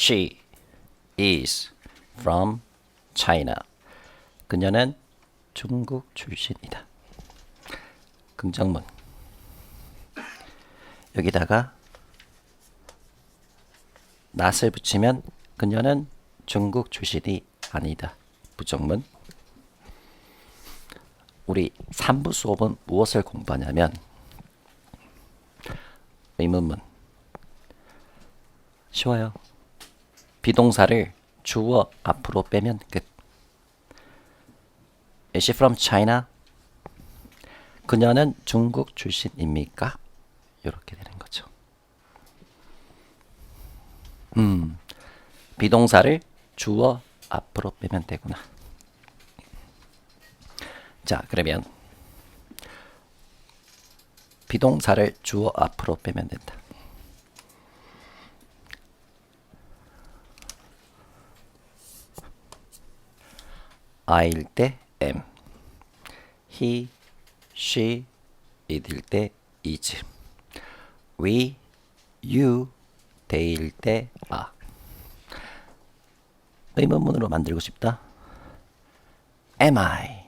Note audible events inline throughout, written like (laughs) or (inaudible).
She is from China. 그녀는 중국 출신이다. 긍정문. 여기다가 낫을 붙이면 그녀는 중국 출신이 아니다. 부정문. 우리 3부 수업은 무엇을 공부하냐면 의문문. 쉬워요. 비동사를 주어 앞으로 빼면 끝. Is she from China? 그녀는 중국 출신입니까? 이렇게 되는 거죠. 음, 비동사를 주어 앞으로 빼면 되구나. 자, 그러면 비동사를 주어 앞으로 빼면 된다. I일 때 am, he, she, it일 때 is, we, you, they일 때 are. 의문문으로 만들고 싶다. Am I?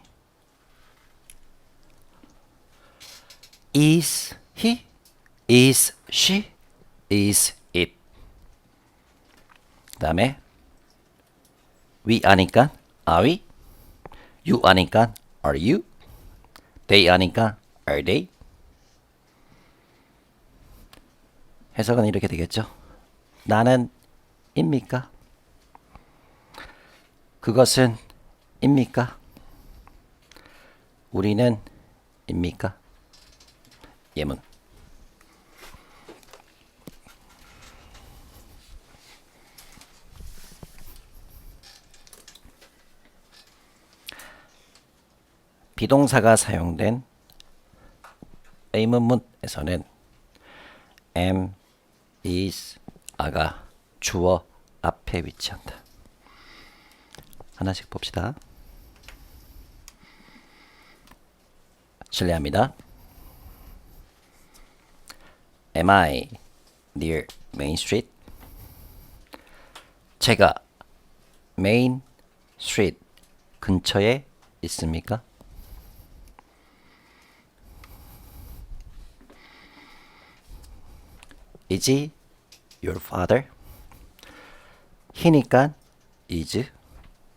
Is he? Is she? Is it? 그 다음에 we 아니까 are we? You 아니까 are you? They 아니까 are they? 해석은 이렇게 되겠죠. 나는 입니까? 그것은 입니까? 우리는 입니까? 예문. 비동사가 사용된 의문문에서는 am, is, a가 주어 앞에 위치한다. 하나씩 봅시다. 실례합니다. Am I near Main Street? 제가 Main Street 근처에 있습니까? Is he your father? 히니까 is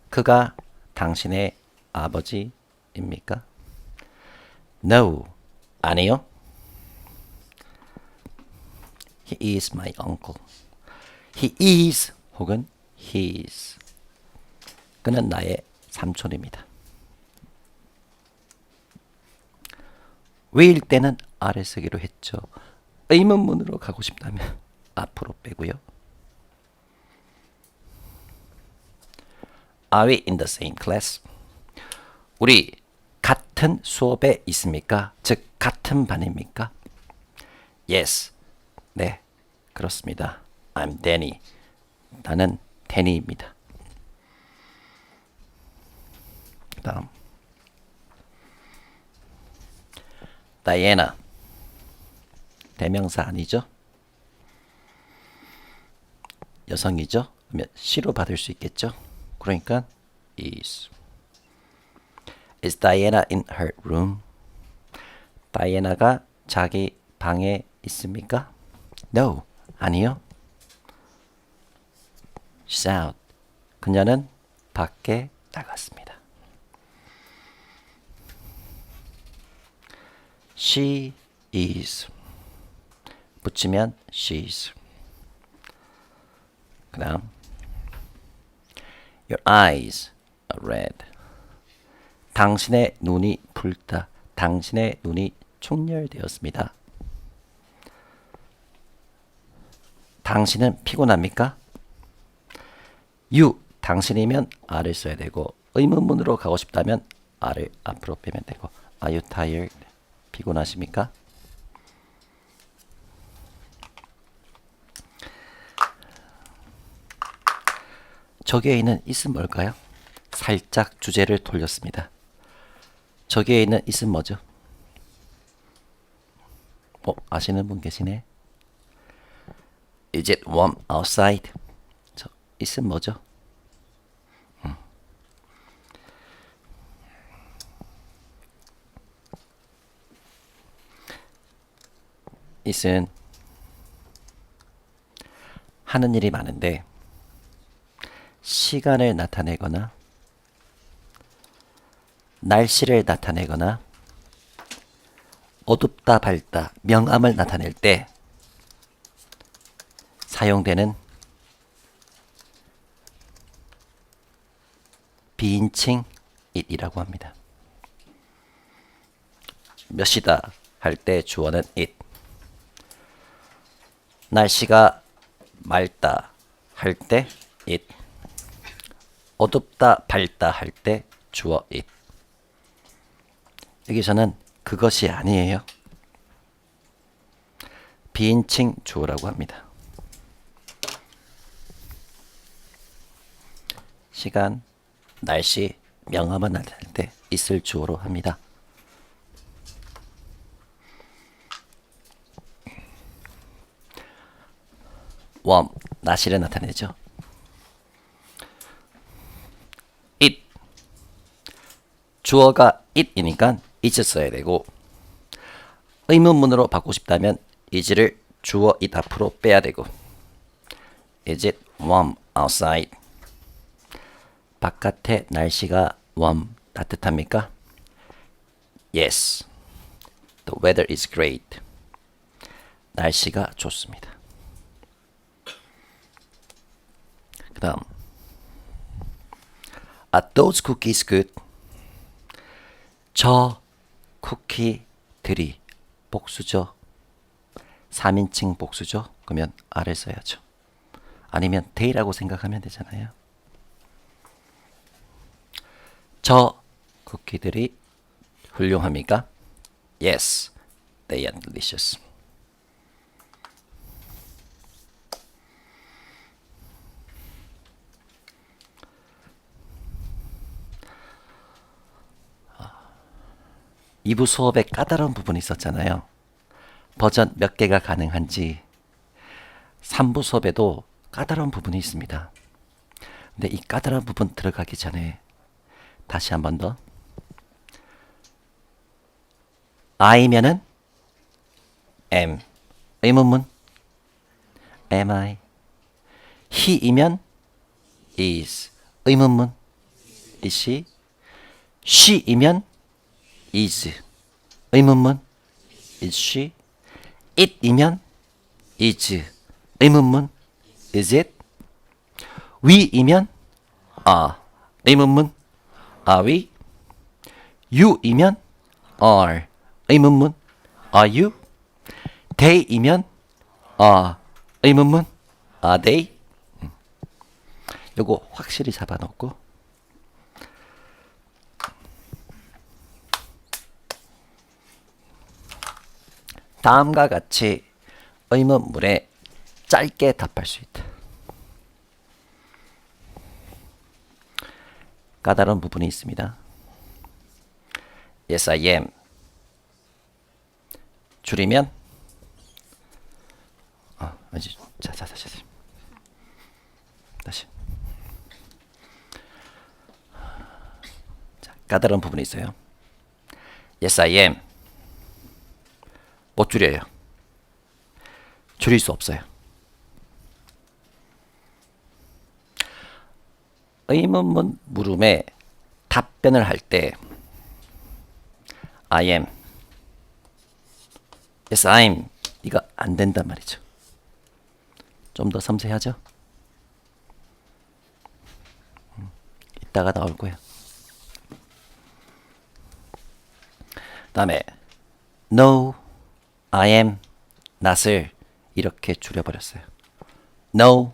그가 당신의 아버지입니까? No 아니요. He is my uncle. He is 혹은 he is 그는 나의 삼촌입니다. 왜일 때는 아래 쓰기로 했죠. 의문문으로 가고 싶다면 (laughs) 앞으로 빼고요. Are we in the same class? 우리 같은 수업에 있습니까? 즉 같은 반입니까? Yes. 네. 그렇습니다. I'm Danny. 나는 데니입니다. 다음. 다이애나. 대명사 아니죠? 여성이죠? 그러면 C로 받을 수 있겠죠? 그러니까 is. Is Diana in her room? 다이애나가 자기 방에 있습니까? No. 아니요. She's out. 그녀는 밖에 나갔습니다. She is. 붙이면 she's. 그 다음 Your eyes are red. 당신의 눈이 붉다. 당신의 눈이 충혈되었습니다. 당신은 피곤합니까? You 당신이면 R을 써야 되고 의문문으로 가고 싶다면 R을 앞으로 빼면 되고 Are you tired? 피곤하십니까? 저기에 있는 is은 뭘까요? 살짝 주제를 돌렸습니다. 저기에 있는 is은 뭐죠? 어, 아시는 분 계시네? Is it warm outside? 저 is은 뭐죠? 음. is은 하는 일이 많은데 시간을 나타내거나 날씨를 나타내거나 어둡다 밝다 명암을 나타낼 때 사용되는 비인칭 it이라고 합니다. 몇 시다 할 때 주어는 it. 날씨가 맑다 할 때 it. 어둡다 밝다 할 때 주어 it. 여기서는 그것이 아니에요. 비인칭 주어라고 합니다. 시간, 날씨, 명함을 나타낼 때 있을 주어로 합니다. 웜, 날씨를 나타내죠. it, 주어가 it이니까 is 써야 되고 의문문으로 바꾸고 싶다면 is를 주어 it 앞으로 빼야 되고 is it warm outside? 바깥의 날씨가 warm 따뜻합니까? Yes. The weather is great. 날씨가 좋습니다. 그다음 Are those cookies good? 저 쿠키들이 복수죠. 3인칭 복수죠. 그러면 아를 써야죠. 아니면 they라고 생각하면 되잖아요. 저 쿠키들이 훌륭합니까? Yes, they are delicious. 이부 수업에 까다로운 부분이 있었잖아요. 버전 몇 개가 가능한지 3부 수업에도 까다로운 부분이 있습니다. 근데 이 까다로운 부분 들어가기 전에 다시 한 번 더. I면은 am. 의문문 am I. he이면 is. 의문문 is she. she이면 is. 의문문 is she. it이면 is. 의문문 is it. we이면 are. 의문문 are we? you이면 are. 의문문 are you? they이면 are. 의문문 are they? 음. 요거 확실히 잡아놓고 다음과 같이 의문문에 짧게 답할 수 있다. 까다로운 부분이 있습니다. Yes, I am. 줄이면 아, 아니, 자, 자, 자, 자, 다시. 자, 까다로운 부분이 있어요. Yes, I am. 못 줄여요. 줄일 수 없어요. 의문문 물음에 답변을 할 때 I am Yes, I'm 이거 안 된단 말이죠. 좀 더 섬세하죠? 음, 이따가 나올 거야. 다음에 No, I am not을 이렇게 줄여버렸어요. No,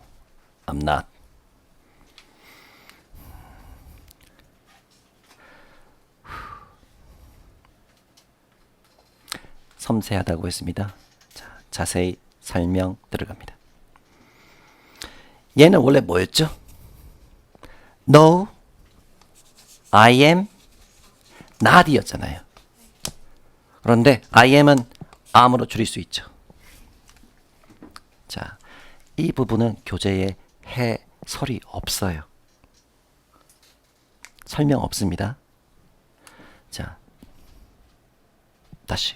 I'm not. 섬세하다고 했습니다. 자, 자세히 설명 들어갑니다. 얘는 원래 뭐였죠? No, I am not이었잖아요. 그런데 I am은 am으로 줄일 수 있죠. 자, 이 부분은 교재에 해 설이 없어요. 설명 없습니다. 자, 다시.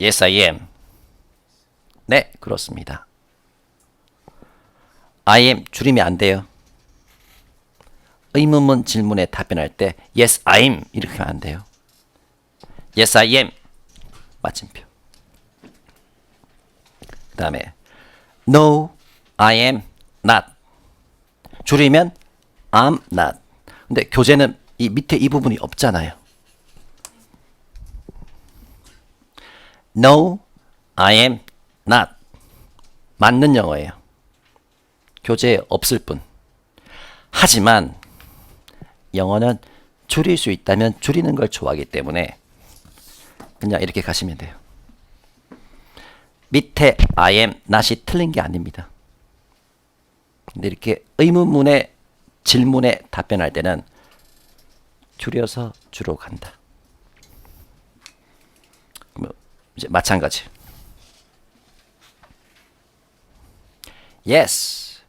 Yes, I am. 네, 그렇습니다. I am 줄이면 안 돼요. 의문문 질문에 답변할 때 Yes, I am 이렇게 하면 안 돼요. Yes, I am. 마침표. 그 다음에 No, I am not. 줄이면 I'm not. 근데 교재는 이 밑에 이 부분이 없잖아요. No, I am not. 맞는 영어예요. 교재에 없을 뿐. 하지만 영어는 줄일 수 있다면 줄이는 걸 좋아하기 때문에 그냥 이렇게 가시면 돼요. 밑에 I am not이 틀린 게 아닙니다. 근데 이렇게 의문문에 질문에 답변할 때는 줄여서 주로 간다. 그러면 이제 마찬가지. Yes,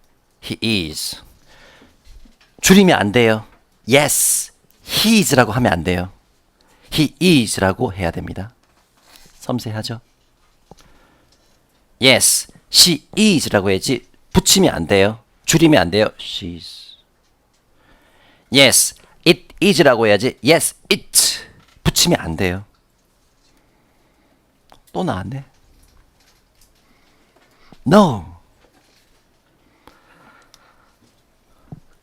he is. 줄이면 안 돼요. Yes, he is라고 하면 안 돼요. He is라고 해야 됩니다. 섬세하죠? Yes, she is라고 해야지 붙이면 안 돼요. 줄이면 안 돼요. She is. Yes, it is라고 해야지. Yes, it 붙이면 안 돼요. 또 나왔네. No.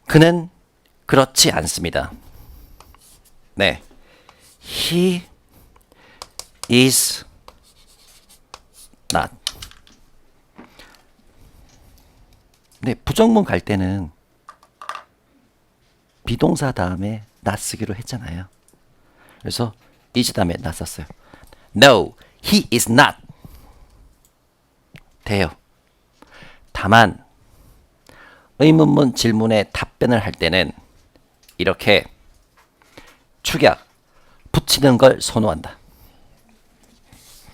그는 그렇지 않습니다. 네. He is not. 네, 부정문 갈 때는 비동사 다음에 not 쓰기로 했잖아요. 그래서 is 다음에 not 썼어요. No, he is not. 돼요. 다만 의문문 질문에 답변을 할 때는 이렇게 축약 붙이는 걸 선호한다.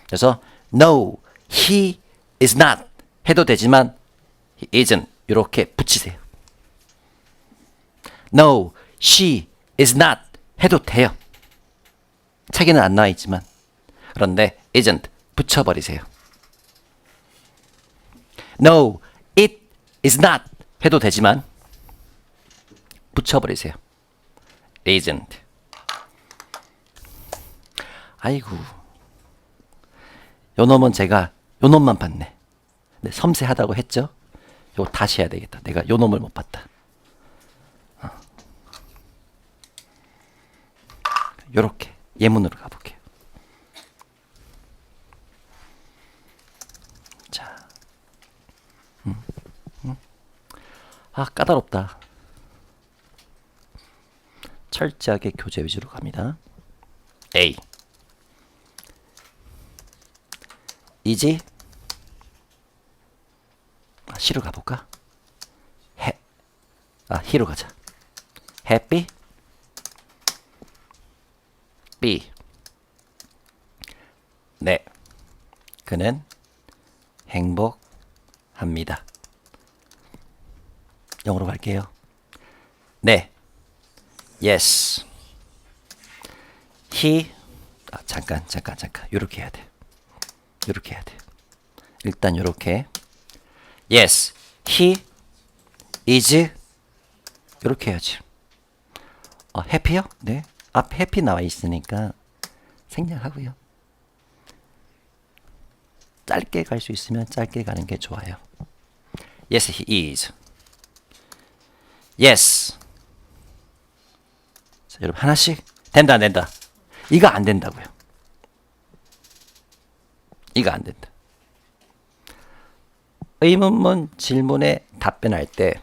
그래서 no, he is not 해도 되지만 he isn't 이렇게 붙이세요. no, she is not 해도 돼요. 책에는 안 나와 있지만 그런데 isn't 붙여버리세요. no, it is not 해도 되지만 붙여버리세요. isn't. 아이고. 요 놈은 제가 요 놈만 봤네. 네, 섬세하다고 했죠? 요 다시 해야 되겠다. 내가 요 놈을 못 봤다. 어. 요렇게 예문으로 가볼게요. 자. 음, 음. 아, 까다롭다. 철저하게 교재 위주로 갑니다. A. 이지 아, C로 가볼까? 해. 아, 히로 가자. happy B. 네. 그는 행복합니다. 영어로 갈게요. 네. Yes. He 아, 잠깐 잠깐 잠깐 요렇게 해야 돼. 요렇게 해야 돼. 일단 요렇게 Yes. He is 요렇게 해야지. 어, 해피요? 네. 앞 해피 나와 있으니까 생략하고요. 짧게 갈 수 있으면 짧게 가는 게 좋아요. Yes, he is. Yes. 자, 여러분 하나씩 된다 안 된다. 이거 안 된다고요. 이거 안 된다. 의문문 질문에 답변할 때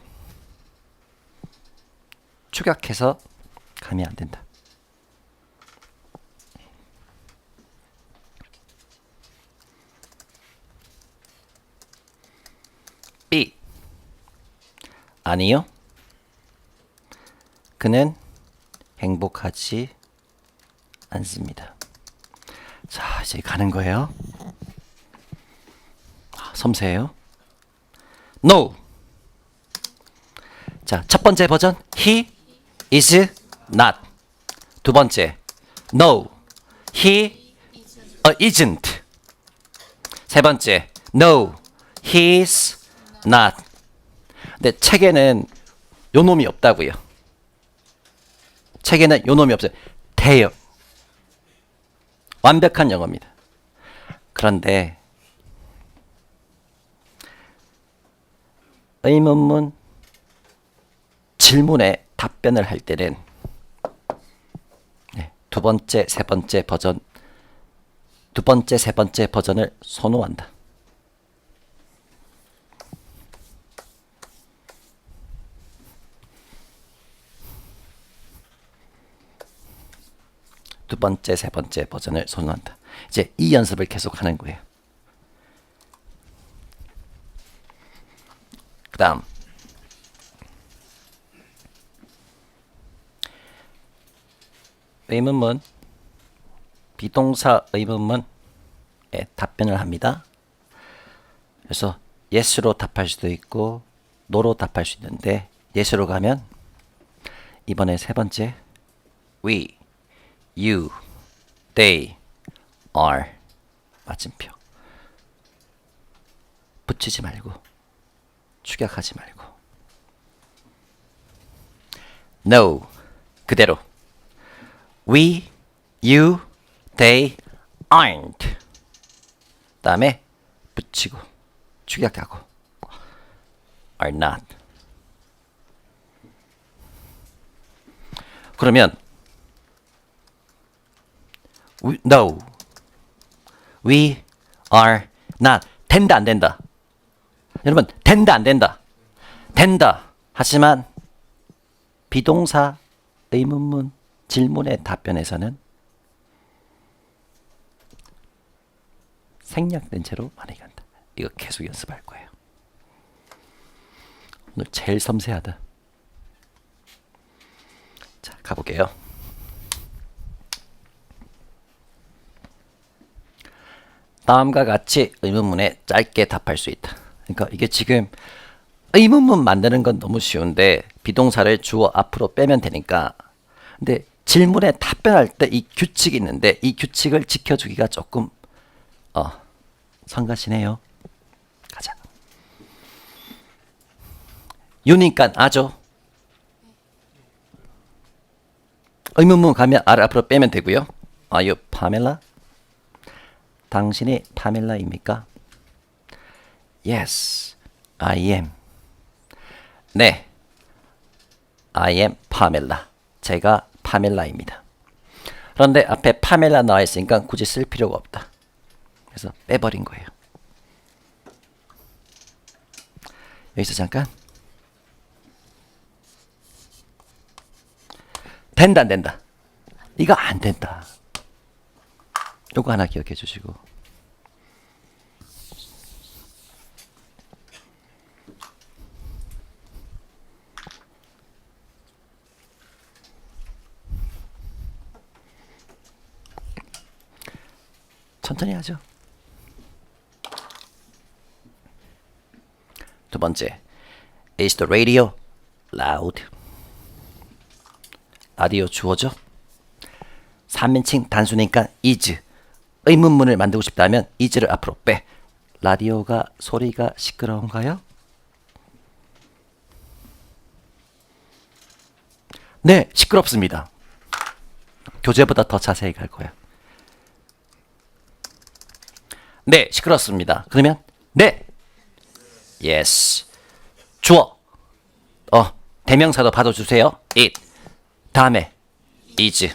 축약해서 가면 안 된다. 아니요. 그는 행복하지 않습니다. 자, 이제 가는 거예요. 아, 섬세해요. no. 자, 첫 번째 버전 he is not. 두 번째 no. he isn't. 세 번째 no. he's not. 근데 책에는 요 놈이 없다고요. 책에는 요 놈이 없어요. 돼요. 완벽한 영어입니다. 그런데 의문문 질문에 답변을 할 때는 네, 두 번째, 세 번째 버전, 두 번째, 세 번째 버전을 선호한다. 두 번째, 세 번째 버전을 선호한다. 이제 이 연습을 계속 하는 거예요. 그 다음. 의문문, 비동사 의문문에 답변을 합니다. 그래서 yes로 답할 수도 있고 no로 답할 수 있는데 yes로 가면 이번에 세 번째 we, you, they are 맞춤표 붙이지 말고 축약하지 말고 no 그대로 we, you, they aren't 다음에 붙이고 축약하고 are not 그러면 we, no we are not 된다 안 된다 여러분 된다 안 된다? 된다. 하지만 비동사 의문문 질문의 답변에서는 생략된 채로 많이 간다. 이거 계속 연습할 거예요. 오늘 제일 섬세하다. 자 가볼게요. 다음과 같이 의문문에 짧게 답할 수 있다. 그러니까 이게 지금 의문문 만드는 건 너무 쉬운데 비동사를 주어 앞으로 빼면 되니까 근데 질문에 답변할 때 이 규칙이 있는데 이 규칙을 지켜주기가 조금 어 성가시네요. 가자. 유니까 아죠. 의문문 가면 알 앞으로 빼면 되고요. 아유 파멜라. 당신이 파멜라입니까? Yes, I am. 네, I am 파멜라. 제가 파멜라입니다. 그런데 앞에 파멜라 나와 있으니까 굳이 쓸 필요가 없다. 그래서 빼버린 거예요. 여기서 잠깐. 된다 안 된다. 이거 안 된다. 요거 하나 기억해 주시고 천천히 하죠. 두 번째, is the radio loud? 라디오 주어죠? 3인칭 단수니까 is 의문문을 만들고 싶다면 is를 앞으로 빼. 라디오가 소리가 시끄러운가요? 네, 시끄럽습니다. 교재보다 더 자세히 갈 거야. 네, 시끄럽습니다. 그러면 네. yes. 주어. 어, 대명사도 받아 주세요. it. 다음에 is.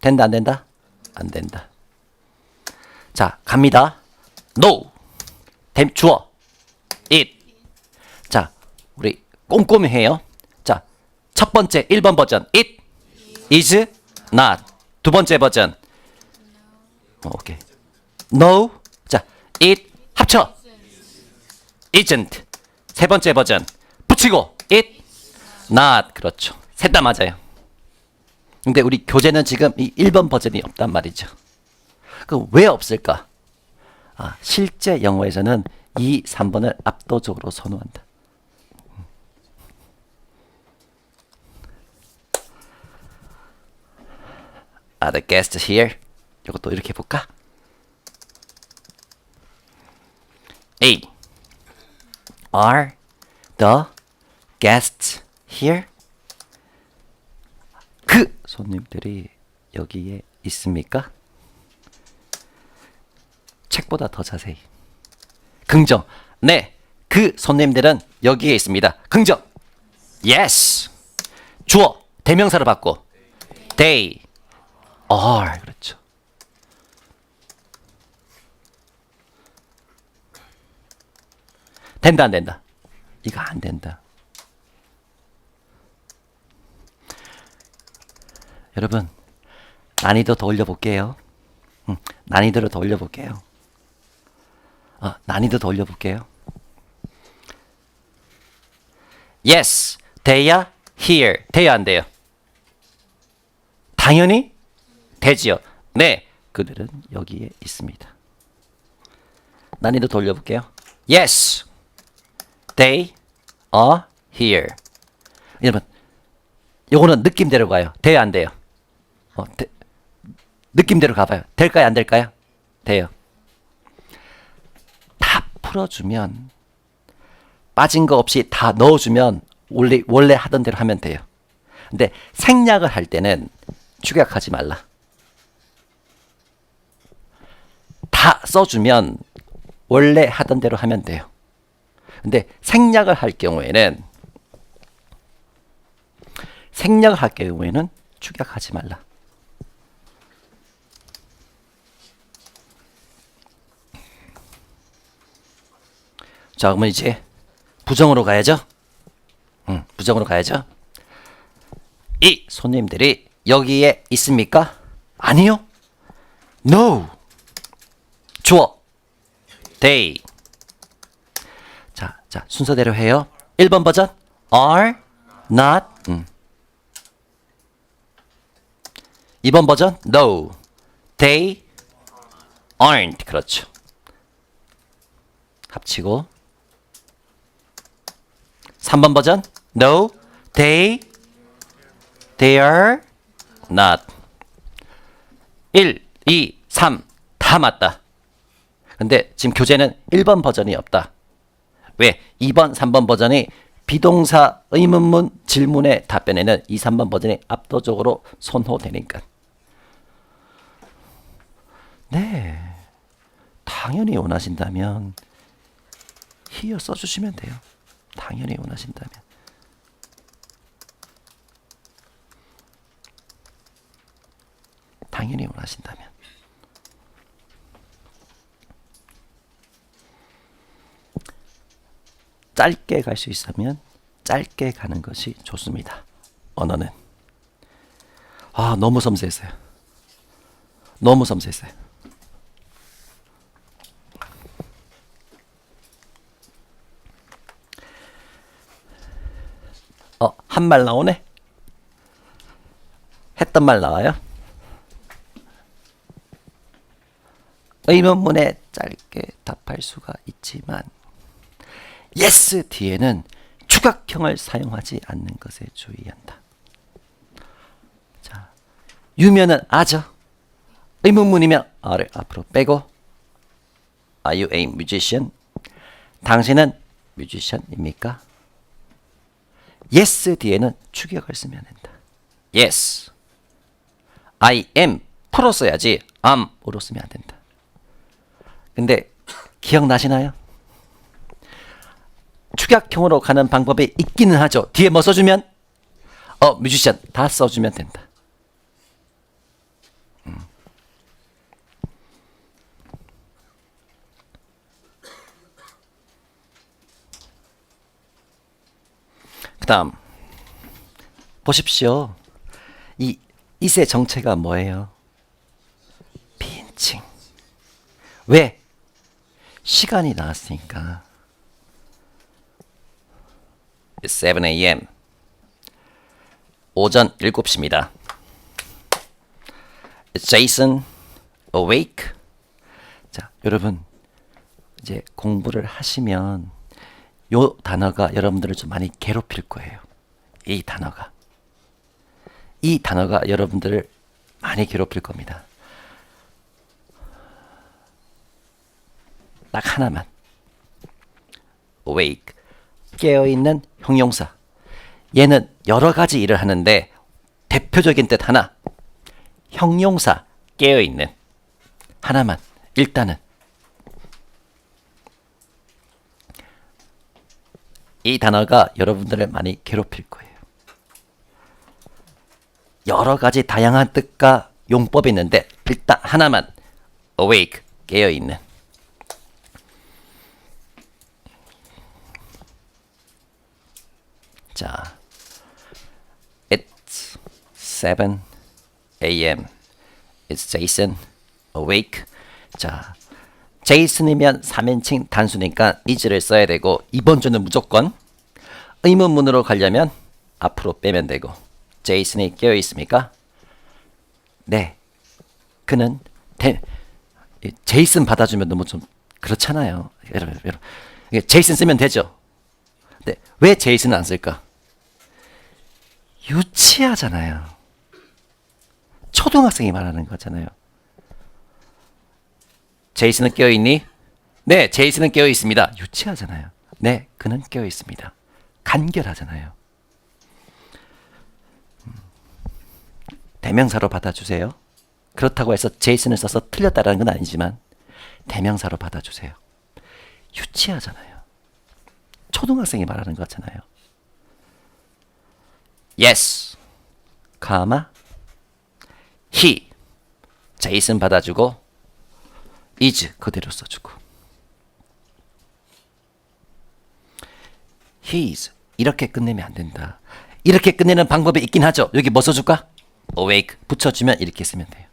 된다 안 된다? 안 된다. 자, 갑니다. no. 댐 주어. it. 자, 우리 꼼꼼히 해요. 자, 첫 번째 1번 버전 it is not. 두 번째 버전 어, 오케이. no. 자, it 합쳐. isn't. 세 번째 버전 붙이고 it not. 그렇죠. 셋 다 맞아요. 근데 우리 교재는 지금 이 1번 버전이 없단 말이죠. 그왜 없을까? 아, 실제 영어에서는 2, 3번을 압도적으로 선호한다. Are the guests here? 이것도 이렇게 볼까? A. Are the guests here? 그 손님들이 여기에 있습니까? 책보다 더 자세히. 긍정. 네. 그 손님들은 여기에 있습니다. 긍정. Yes. 주어. 대명사를 받고. They are. 그렇죠. 된다 안 된다. 이거 안 된다. 여러분 난이도 더 올려볼게요. 음, 난이도를 더 올려볼게요. 어, 난이도 더 올려볼게요. Yes, are here. 돼야 안 돼요? 당연히 되지요. 네, 그들은 여기에 있습니다. 난이도 더 올려볼게요. Yes, they are here. 여러분, 요거는 느낌대로 가요. 돼요, 안 돼요? 어, 돼- 느낌대로 가봐요. 될까요, 안 될까요? 돼요. 다 풀어주면 빠진 거 없이 다 넣어주면 원래 원래 하던 대로 하면 돼요. 근데 생략을 할 때는 축약하지 말라. 다 써주면 원래 하던 대로 하면 돼요. 근데 생략을 할 경우에는 생략을 할 경우에는 축약하지 말라. 자, 그러면 이제 부정으로 가야죠. 응, 부정으로 가야죠. 이 손님들이 여기에 있습니까? 아니요. No. 주어. They. 자, 자, 순서대로 해요. 1번 버전. Are not. 음. 2번 버전. No. They aren't. 그렇죠. 합치고 3번 버전 No, they they are not 1, 2, 3 다 맞다 근데 지금 교재는 1번 버전이 없다 왜? 2번, 3번 버전이 비동사 의문문 질문의 답변에는 2, 3번 버전이 압도적으로 선호되니까 네 당연히 원하신다면 here 써주시면 돼요. 당연히 원하신다면. 당연히 원하신다면. 짧게 갈 수 있으면 짧게 가는 것이 좋습니다. 언어는. 아, 너무 섬세했어요. 너무 섬세했어요. 어, 한 말 나오네? 했던 말 나와요? 의문문에 짧게 답할 수가 있지만 yes 뒤에는 추각형을 사용하지 않는 것에 주의한다. 자, 유면은 아죠. 의문문이면 아를 앞으로 빼고 Are you a musician? 당신은 뮤지션입니까? yes 뒤에는 추격을 쓰면 된다. yes. I am 풀어 써야지 am으로 쓰면 안 된다. 근데 기억나시나요? 축약형으로 가는 방법이 있기는 하죠. 뒤에 뭐 써주면 어 뮤지션 다 써주면 된다. 음. 그 다음 보십시오. 이 이세 정체가 뭐예요? 빈칭. 왜? 시간이 나왔으니까. 7 a.m. 오전 7시입니다. Is Jason awake? 자, 여러분 이제 공부를 하시면 요 단어가 여러분들을 좀 많이 괴롭힐 거예요. 이 단어가. 이 단어가 여러분들을 많이 괴롭힐 겁니다. 딱 하나만. awake. 깨어 있는 형용사. 얘는 여러 가지 일을 하는데 대표적인 뜻 하나. 형용사 깨어 있는. 하나만. 일단은. 이 단어가 여러분들을 많이 괴롭힐 거예요. 여러 가지 다양한 뜻과 용법이 있는데 일단 하나만 awake 깨어 있는 자 It's 7 a.m. It's Jason awake 자 제이슨이면 3인칭 단수니까 is를 써야 되고 이번 주는 무조건 의문문으로 가려면 앞으로 빼면 되고 제이슨이 깨어 있습니까? 네. 그는 대, 이 제이슨 받아주면 너무 좀 그렇잖아요. 여러분, 여러분. 제이슨 쓰면 되죠. 근데 왜 제이슨 안 쓸까? 유치하잖아요. 초등학생이 말하는 거잖아요. 제이슨은 깨어 있니? 네, 제이슨은 깨어 있습니다. 유치하잖아요. 네, 그는 깨어 있습니다. 간결하잖아요. 음. 대명사로 받아주세요. 그렇다고 해서 제이슨을 써서 틀렸다라는 건 아니지만 대명사로 받아주세요. 유치하잖아요. 초등학생이 말하는 거잖아요. Yes, 가마 he 제이슨 받아주고 is 그대로 써주고 his 이렇게 끝내면 안 된다. 이렇게 끝내는 방법이 있긴 하죠. 여기 뭐 써줄까? awake 붙여주면 이렇게 쓰면 돼요.